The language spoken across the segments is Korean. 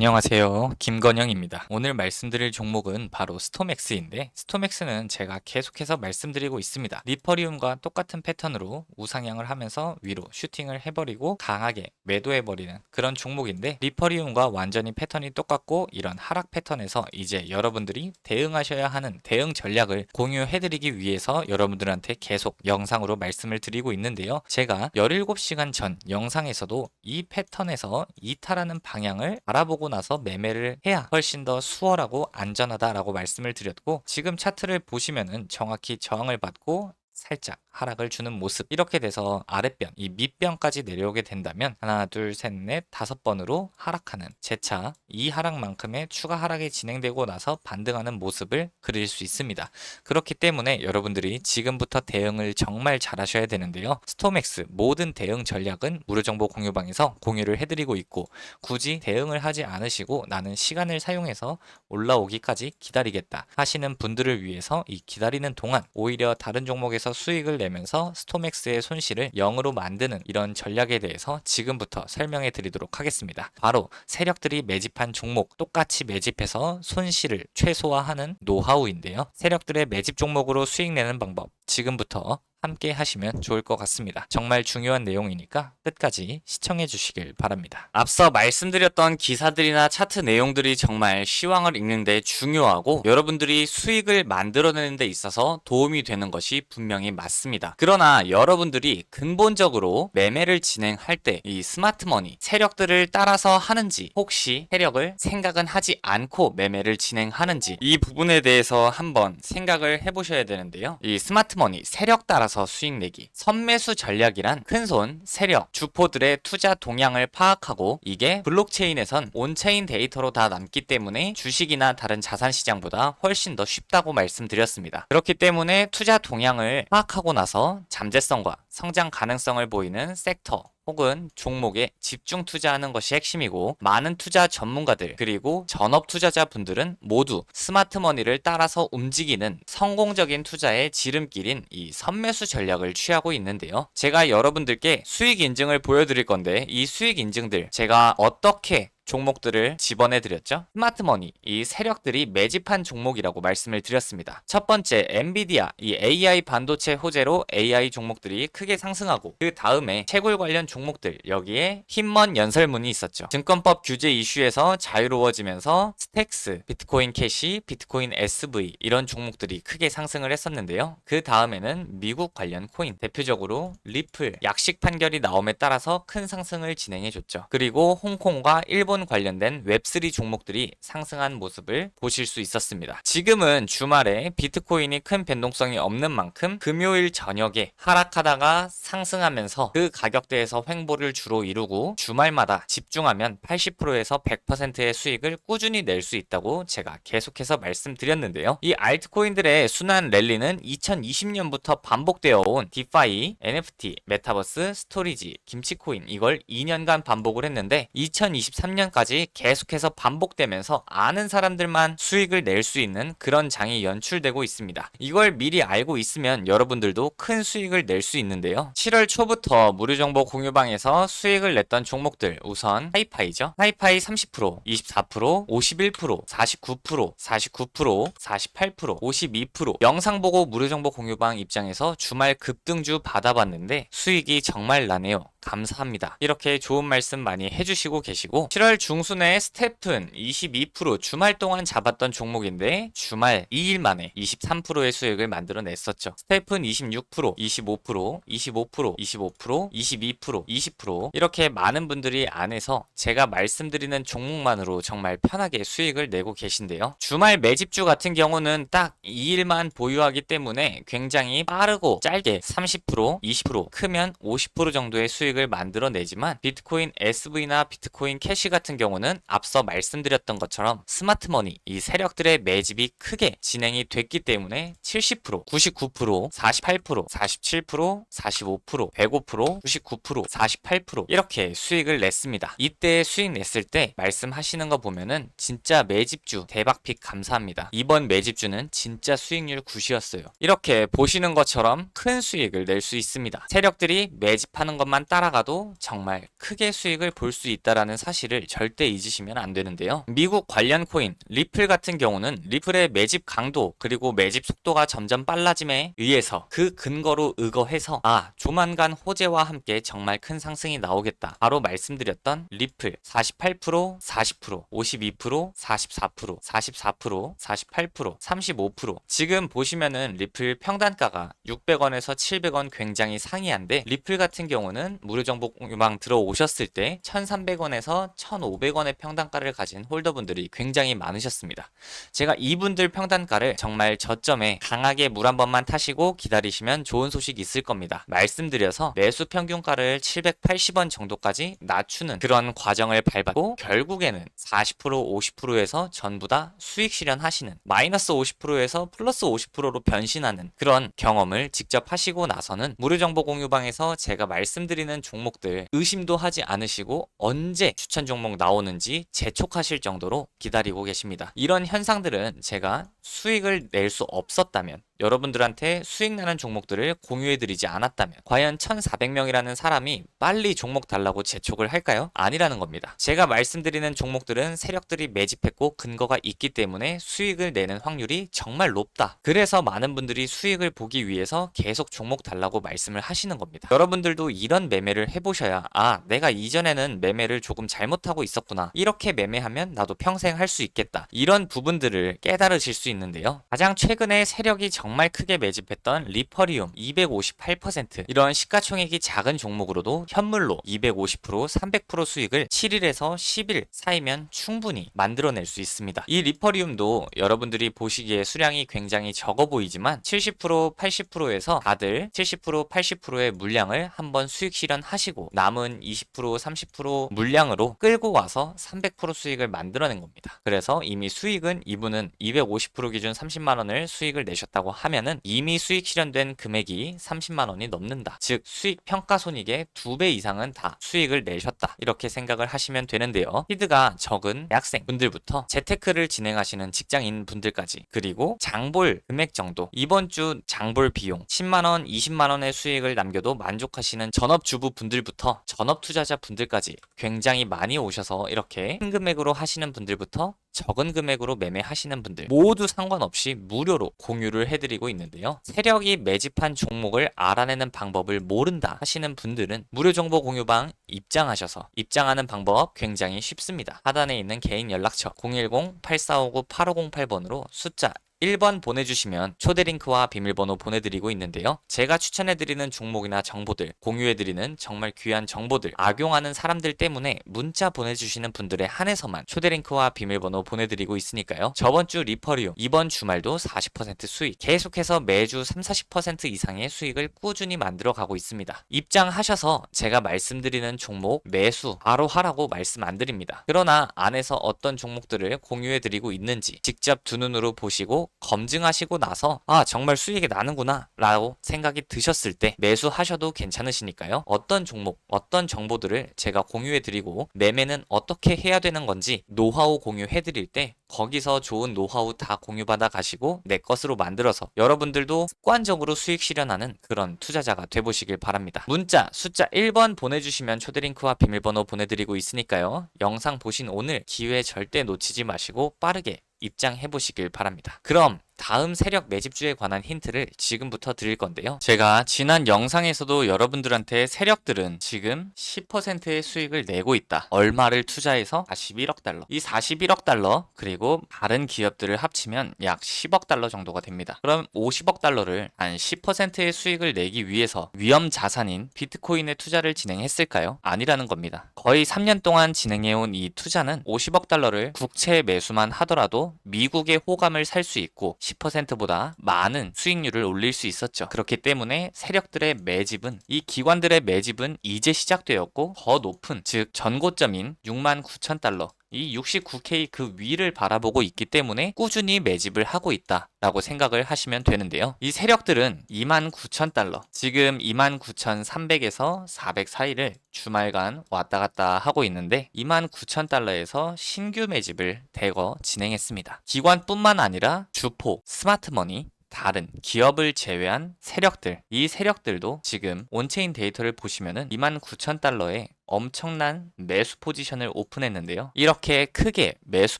안녕하세요. 김건영입니다. 오늘 말씀드릴 종목은 바로 스톰엑스인데 스톰엑스는 제가 계속해서 말씀드리고 있습니다. 리퍼리움과 똑같은 패턴으로 우상향을 하면서 위로 슈팅을 해버리고 강하게 매도해버리는 그런 종목인데 리퍼리움과 완전히 패턴이 똑같고 이런 하락 패턴에서 이제 여러분들이 대응하셔야 하는 대응 전략을 공유해드리기 위해서 여러분들한테 계속 영상으로 말씀을 드리고 있는데요. 제가 17시간 전 영상에서도 이 패턴에서 이탈하는 방향을 알아보고 나서 매매를 해야 훨씬 더 수월하고 안전하다라고 말씀을 드렸고 지금 차트를 보시면은 정확히 저항을 받고 살짝 하락을 주는 모습. 이렇게 돼서 아랫변 이 밑변까지 내려오게 된다면 하나 둘 셋 넷 다섯 번으로 하락하는 재차 이 하락만큼의 추가 하락이 진행되고 나서 반등하는 모습을 그릴 수 있습니다. 그렇기 때문에 여러분들이 지금부터 대응을 정말 잘 하셔야 되는데요. 스톰엑스 모든 대응 전략은 무료정보 공유방에서 공유를 해드리고 있고 굳이 대응을 하지 않으시고 나는 시간을 사용해서 올라오기까지 기다리겠다 하시는 분들을 위해서 이 기다리는 동안 오히려 다른 종목에서 수익을 내면서 스톰엑스의 손실을 0으로 만드는 이런 전략에 대해서 지금부터 설명해 드리도록 하겠습니다. 바로 세력들이 매집한 종목 똑같이 매집해서 손실을 최소화하는 노하우인데요. 세력들의 매집 종목으로 수익 내는 방법 지금부터 함께 하시면 좋을 것 같습니다. 정말 중요한 내용이니까 끝까지 시청해 주시길 바랍니다. 앞서 말씀드렸던 기사들이나 차트 내용들이 정말 시황을 읽는데 중요하고 여러분들이 수익을 만들어내는 데 있어서 도움이 되는 것이 분명히 맞습니다. 그러나 여러분들이 근본적으로 매매를 진행할 때 이 스마트머니 세력들을 따라서 하는지 혹시 세력을 생각은 하지 않고 매매를 진행하는지 이 부분에 대해서 한번 생각을 해보셔야 되는데요. 이 스마트머니 세력 따라 따 라서 수익 내기. 선매수 전략이란 큰손, 세력, 주포들의 투자 동향을 파악하고 이게 블록체인에선 온체인 데이터로 다 남기 때문에 주식이나 다른 자산 시장보다 훨씬 더 쉽다고 말씀드렸습니다. 그렇기 때문에 투자 동향을 파악하고 나서 잠재성과 성장 가능성을 보이는 섹터, 혹은 종목에 집중 투자하는 것이 핵심이고 많은 투자 전문가들 그리고 전업 투자자 분들은 모두 스마트머니를 따라서 움직이는 성공적인 투자의 지름길인 이 선매수 전략을 취하고 있는데요. 제가 여러분들께 수익 인증을 보여드릴 건데 이 수익 인증들 제가 어떻게 종목들을 집어내 드렸죠. 스마트머니, 이 세력들이 매집한 종목이라고 말씀을 드렸습니다. 첫 번째, 엔비디아, 이 AI 반도체 호재로 AI 종목들이 크게 상승하고 그 다음에 채굴 관련 종목들 여기에 힘먼 연설문이 있었죠. 증권법 규제 이슈에서 자유로워지면서 스택스, 비트코인 캐시, 비트코인 SV 이런 종목들이 크게 상승을 했었는데요. 그 다음에는 미국 관련 코인, 대표적으로 리플, 약식 판결이 나옴에 따라서 큰 상승을 진행해줬죠. 그리고 홍콩과 일본 폰 관련된 웹3 종목들이 상승한 모습을 보실 수 있었습니다. 지금은 주말에 비트코인이 큰 변동성이 없는 만큼 금요일 저녁에 하락하다가 상승하면서 그 가격대에서 횡보를 주로 이루고 주말마다 집중하면 80%에서 100%의 수익을 꾸준히 낼 수 있다고 제가 계속해서 말씀드렸는데요. 이 알트코인들의 순환 랠리는 2020년부터 반복되어 온 디파이, NFT, 메타버스, 스토리지, 김치코인 이걸 2년간 반복을 했는데 2023년 2020년까지 계속해서 반복되면서 아는 사람들만 수익을 낼 수 있는 그런 장이 연출되고 있습니다. 이걸 미리 알고 있으면 여러분들도 큰 수익을 낼 수 있는데요. 7월 초부터 무료 정보 공유방에서 수익을 냈던 종목들 우선 하이파이죠. 하이파이 30%, 24%, 51%, 49%, 49%, 48%, 52% 영상 보고 무료 정보 공유방 입장에서 주말 급등주 받아봤는데 수익이 정말 나네요. 감사합니다. 이렇게 좋은 말씀 많이 해주시고 계시고 7월 중순에 스태픈 22% 주말 동안 잡았던 종목인데 주말 2일 만에 23%의 수익을 만들어냈었죠. 스태픈 26%, 25%, 25%, 25%, 22%, 20% 이렇게 많은 분들이 안에서 제가 말씀드리는 종목만으로 정말 편하게 수익을 내고 계신데요. 주말 매집주 같은 경우는 딱 2일만 보유하기 때문에 굉장히 빠르고 짧게 30%, 20% 크면 50% 정도의 수익 수익을 만들어내지만 비트코인 SV나 비트코인 캐시 같은 경우는 앞서 말씀드렸던 것처럼 스마트머니 이 세력들의 매집이 크게 진행이 됐기 때문에 70%, 99%, 48%, 47%, 45%, 105%, 99%, 48% 이렇게 수익을 냈습니다. 이때 수익 냈을 때 말씀하시는 거 보면은 진짜 매집주 대박픽 감사합니다. 이번 매집주는 진짜 수익률 9이었어요. 이렇게 보시는 것처럼 큰 수익을 낼 수 있습니다. 세력들이 매집하는 것만 따라 따라가도 정말 크게 수익을 볼 수 있다라는 사실을 절대 잊으시면 안 되는데요. 미국 관련 코인 리플 같은 경우는 리플의 매집 강도 그리고 매집 속도가 점점 빨라짐에 의해서 그 근거로 의거해서 아 조만간 호재와 함께 정말 큰 상승이 나오겠다. 바로 말씀드렸던 리플 48%, 40%, 52%, 44%, 44%, 48%, 35% 지금 보시면은 리플 평단가가 600원에서 700원 굉장히 상이한데 리플 같은 경우는 무료 정보 공유방 들어오셨을 때 1,300원에서 1,500원의 평단가를 가진 홀더분들이 굉장히 많으셨습니다. 제가 이분들 평단가를 정말 저점에 강하게 물 한 번만 타시고 기다리시면 좋은 소식이 있을 겁니다. 말씀드려서 매수 평균가를 780원 정도까지 낮추는 그런 과정을 밟았고 결국에는 40% 50%에서 전부 다 수익 실현하시는 마이너스 50%에서 플러스 50%로 변신하는 그런 경험을 직접 하시고 나서는 무료 정보 공유방에서 제가 말씀드리는 종목들 의심도 하지 않으시고 언제 추천 종목 나오는지 재촉하실 정도로 기다리고 계십니다. 이런 현상들은 제가 수익을 낼 수 없었다면 여러분들한테 수익 나는 종목들을 공유해드리지 않았다면 과연 1400명이라는 사람이 빨리 종목 달라고 재촉을 할까요? 아니라는 겁니다. 제가 말씀드리는 종목들은 세력들이 매집했고 근거가 있기 때문에 수익을 내는 확률이 정말 높다. 그래서 많은 분들이 수익을 보기 위해서 계속 종목 달라고 말씀을 하시는 겁니다. 여러분들도 이런 매매를 해보셔야 아 내가 이전에는 매매를 조금 잘못하고 있었구나. 이렇게 매매하면 나도 평생 할 수 있겠다. 이런 부분들을 깨달으실 수 있는데요. 가장 최근에 세력이 정말 크게 매집했던 리퍼리움 258% 이런 시가총액이 작은 종목으로도 현물로 250% 300% 수익을 7일에서 10일 사이면 충분히 만들어낼 수 있습니다. 이 리퍼리움도 여러분들이 보시기에 수량이 굉장히 적어 보이지만 70% 80%에서 다들 70% 80%의 물량을 한번 수익 실현하시고 남은 20% 30% 물량으로 끌고 와서 300% 수익을 만들어낸 겁니다. 그래서 이미 수익은 이분은 250% 기준 30만 원을 수익을 내셨다고 하면은 이미 수익 실현된 금액이 30만 원이 넘는다. 즉 수익 평가 손익의 2배 이상은 다 수익을 내셨다. 이렇게 생각을 하시면 되는데요. 히드가 적은 대학생 분들부터 재테크를 진행하시는 직장인 분들까지 그리고 장볼 금액 정도 이번 주 장볼 비용 10만 원, 20만 원의 수익을 남겨도 만족하시는 전업 주부 분들부터 전업 투자자 분들까지 굉장히 많이 오셔서 이렇게 큰 금액으로 하시는 분들부터 적은 금액으로 매매하시는 분들 모두 상관없이 무료로 공유를 해드리고 있는데요. 세력이 매집한 종목을 알아내는 방법을 모른다 하시는 분들은 무료 정보 공유방 입장하셔서 입장하는 방법 굉장히 쉽습니다. 하단에 있는 개인 연락처 010-8459-8508번으로 숫자 1번 보내주시면 초대 링크와 비밀번호 보내드리고 있는데요. 제가 추천해드리는 종목이나 정보들, 공유해드리는 정말 귀한 정보들, 악용하는 사람들 때문에 문자 보내주시는 분들에 한해서만 초대 링크와 비밀번호 보내드리고 있으니까요. 저번 주 리퍼리움, 이번 주말도 40% 수익, 계속해서 매주 3, 40% 이상의 수익을 꾸준히 만들어 가고 있습니다. 입장하셔서 제가 말씀드리는 종목 매수 바로 하라고 말씀 안 드립니다. 그러나 안에서 어떤 종목들을 공유해드리고 있는지 직접 두 눈으로 보시고 검증하시고 나서 아 정말 수익이 나는구나 라고 생각이 드셨을 때 매수하셔도 괜찮으시니까요. 어떤 종목 어떤 정보들을 제가 공유해 드리고 매매는 어떻게 해야 되는 건지 노하우 공유해 드릴 때 거기서 좋은 노하우 다 공유받아 가시고 내 것으로 만들어서 여러분들도 습관적으로 수익 실현하는 그런 투자자가 돼보시길 바랍니다. 문자 숫자 1번 보내주시면 초대링크와 비밀번호 보내드리고 있으니까요. 영상 보신 오늘 기회 절대 놓치지 마시고 빠르게 입장해 보시길 바랍니다. 그럼 다음 세력 매집주에 관한 힌트를 지금부터 드릴 건데요. 제가 지난 영상에서도 여러분들한테 세력들은 지금 10%의 수익을 내고 있다. 얼마를 투자해서 41억 달러. 이 41억 달러 그리고 다른 기업들을 합치면 약 10억 달러 정도가 됩니다. 그럼 50억 달러를 한 10%의 수익을 내기 위해서 위험 자산인 비트코인에 투자를 진행했을까요? 아니라는 겁니다. 거의 3년 동안 진행해온 이 투자는 50억 달러를 국채 매수만 하더라도 미국의 호감을 살 수 있고 10%보다 많은 수익률을 올릴 수 있었죠. 그렇기 때문에 세력들의 매집은 이 기관들의 매집은 이제 시작되었고 더 높은 즉 전고점인 6만 9천 달러 이 69K 그 위를 바라보고 있기 때문에 꾸준히 매집을 하고 있다 라고 생각을 하시면 되는데요. 이 세력들은 29,000달러, 지금 29,300에서 400 사이를 주말간 왔다 갔다 하고 있는데 29,000달러에서 신규 매집을 대거 진행했습니다. 기관뿐만 아니라 주포, 스마트머니, 다른 기업을 제외한 세력들, 이 세력들도 지금 온체인 데이터를 보시면은 29,000달러에 엄청난 매수 포지션을 오픈했는데요. 이렇게 크게 매수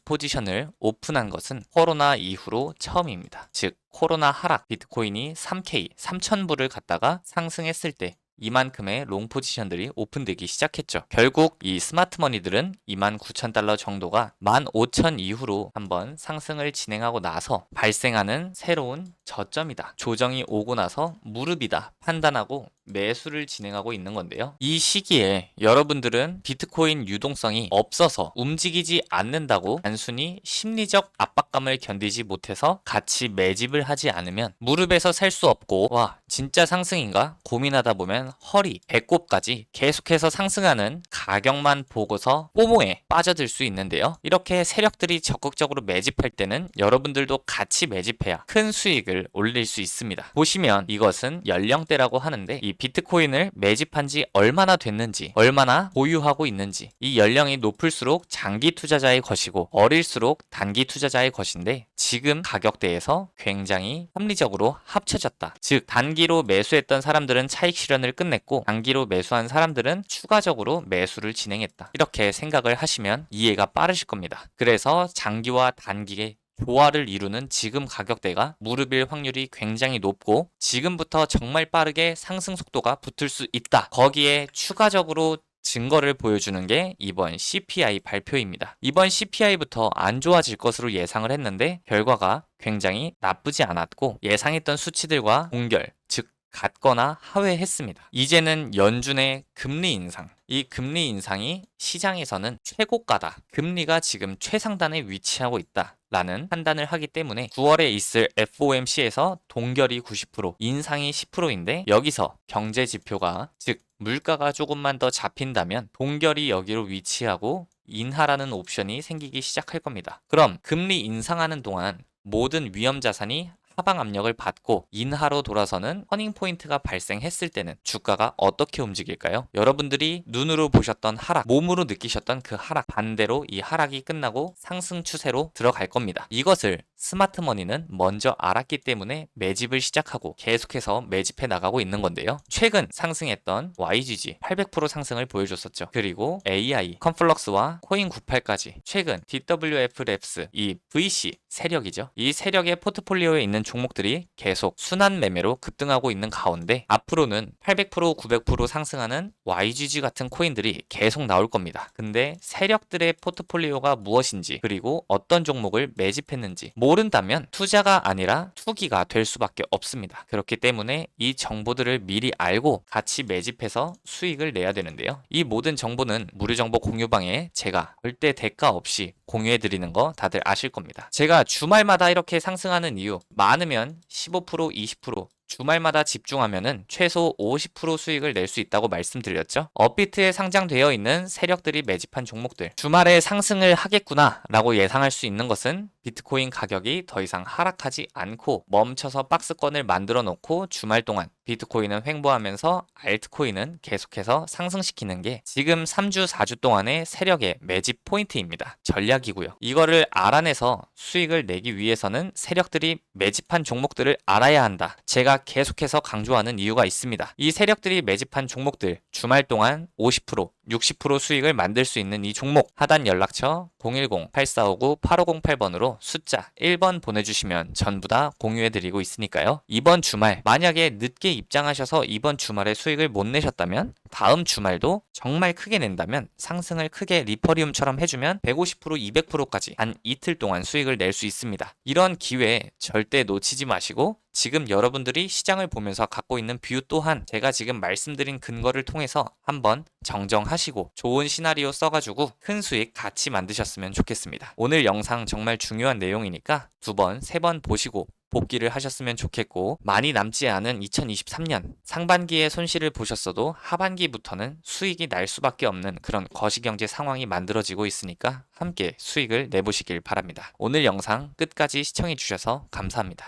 포지션을 오픈한 것은 코로나 이후로 처음입니다. 즉, 코로나 하락 비트코인이 3K, 3,000불을 갔다가 상승했을 때 이만큼의 롱 포지션들이 오픈되기 시작했죠. 결국 이 스마트 머니들은 29,000달러 정도가 15,000 이후로 한번 상승을 진행하고 나서 발생하는 새로운 저점이다. 조정이 오고 나서 무릎이다. 판단하고 매수를 진행하고 있는 건데요. 이 시기에 여러분들은 비트코인 유동성이 없어서 움직이지 않는다고 단순히 심리적 압박감을 견디지 못해서 같이 매집을 하지 않으면 무릎에서 살 수 없고 와 진짜 상승인가 고민하다 보면 허리, 배꼽까지 계속해서 상승하는 가격만 보고서 뽀모에 빠져들 수 있는데요. 이렇게 세력들이 적극적으로 매집할 때는 여러분들도 같이 매집해야 큰 수익을 올릴 수 있습니다. 보시면 이것은 연령대라고 하는데 이 비트코인을 매집한 지 얼마나 됐는지, 얼마나 보유하고 있는지, 이 연령이 높을수록 장기 투자자의 것이고 어릴수록 단기 투자자의 것인데 지금 가격대에서 굉장히 합리적으로 합쳐졌다. 즉 단기로 매수했던 사람들은 차익 실현을 끝냈고 단기로 매수한 사람들은 추가적으로 매수를 진행했다. 이렇게 생각을 하시면 이해가 빠르실 겁니다. 그래서 장기와 단기의 조화를 이루는 지금 가격대가 무릎일 확률이 굉장히 높고 지금부터 정말 빠르게 상승 속도가 붙을 수 있다. 거기에 추가적으로 증거를 보여주는 게 이번 CPI 발표입니다. 이번 CPI부터 안 좋아질 것으로 예상을 했는데 결과가 굉장히 나쁘지 않았고 예상했던 수치들과 동결, 즉 같거나 하회했습니다. 이제는 연준의 금리 인상, 이 금리 인상이 시장에서는 최고가다. 금리가 지금 최상단에 위치하고 있다. 라는 판단을 하기 때문에 9월에 있을 FOMC에서 동결이 90%, 인상이 10%인데 여기서 경제 지표가 즉 물가가 조금만 더 잡힌다면 동결이 여기로 위치하고 인하라는 옵션이 생기기 시작할 겁니다. 그럼 금리 인상하는 동안 모든 위험 자산이 하방 압력을 받고 인하로 돌아서는 터닝 포인트가 발생했을 때는 주가가 어떻게 움직일까요? 여러분들이 눈으로 보셨던 하락, 몸으로 느끼셨던 그 하락 반대로 이 하락이 끝나고 상승 추세로 들어갈 겁니다. 이것을 스마트 머니는 먼저 알았기 때문에 매집을 시작하고 계속해서 매집해 나가고 있는 건데요. 최근 상승했던 YGG 800% 상승을 보여줬었죠. 그리고 AI, 컨플럭스와 코인 98까지 최근 DWF 랩스 이 VC 세력이죠. 이 세력의 포트폴리오에 있는 종목들이 계속 순환 매매로 급등하고 있는 가운데 앞으로는 800% 900% 상승하는 YGG 같은 코인들이 계속 나올 겁니다. 근데 세력들의 포트폴리오가 무엇인지 그리고 어떤 종목을 매집했는지 모 른다면 투자가 아니라 투기가 될 수밖에 없습니다. 그렇기 때문에 이 정보들을 미리 알고 같이 매집해서 수익을 내야 되는데요. 이 모든 정보는 무료 정보 공유방에 제가 절대 대가 없이 공유해 드리는 거 다들 아실 겁니다. 제가 주말마다 이렇게 상승하는 이유 많으면 15% 20% 주말마다 집중하면은 최소 50% 수익을 낼 수 있다고 말씀드렸죠. 업비트에 상장되어 있는 세력들이 매집한 종목들. 주말에 상승을 하겠구나 라고 예상할 수 있는 것은 비트코인 가격이 더 이상 하락하지 않고 멈춰서 박스권을 만들어 놓고 주말 동안 비트코인은 횡보하면서 알트코인은 계속해서 상승시키는 게 지금 3주, 4주 동안의 세력의 매집 포인트입니다. 전략이고요. 이거를 알아내서 수익을 내기 위해서는 세력들이 매집한 종목들을 알아야 한다. 제가 계속해서 강조하는 이유가 있습니다. 이 세력들이 매집한 종목들 주말 동안 50%, 60% 수익을 만들 수 있는 이 종목 하단 연락처 010-8459-8508번으로 숫자 1번 보내주시면 전부 다 공유해드리고 있으니까요. 이번 주말 만약에 늦게 입장하셔서 이번 주말에 수익을 못 내셨다면 다음 주말도 정말 크게 낸다면 상승을 크게 리퍼리움처럼 해주면 150% 200%까지 한 이틀 동안 수익을 낼 수 있습니다. 이런 기회 절대 놓치지 마시고 지금 여러분들이 시장을 보면서 갖고 있는 뷰 또한 제가 지금 말씀드린 근거를 통해서 한번 정정하시고 좋은 시나리오 써가지고 큰 수익 같이 만드셨으면 좋겠습니다. 오늘 영상 정말 중요한 내용이니까 두 번, 세 번 보시고 복귀를 하셨으면 좋겠고 많이 남지 않은 2023년 상반기에 손실을 보셨어도 하반기부터는 수익이 날 수밖에 없는 그런 거시경제 상황이 만들어지고 있으니까 함께 수익을 내보시길 바랍니다. 오늘 영상 끝까지 시청해 주셔서 감사합니다.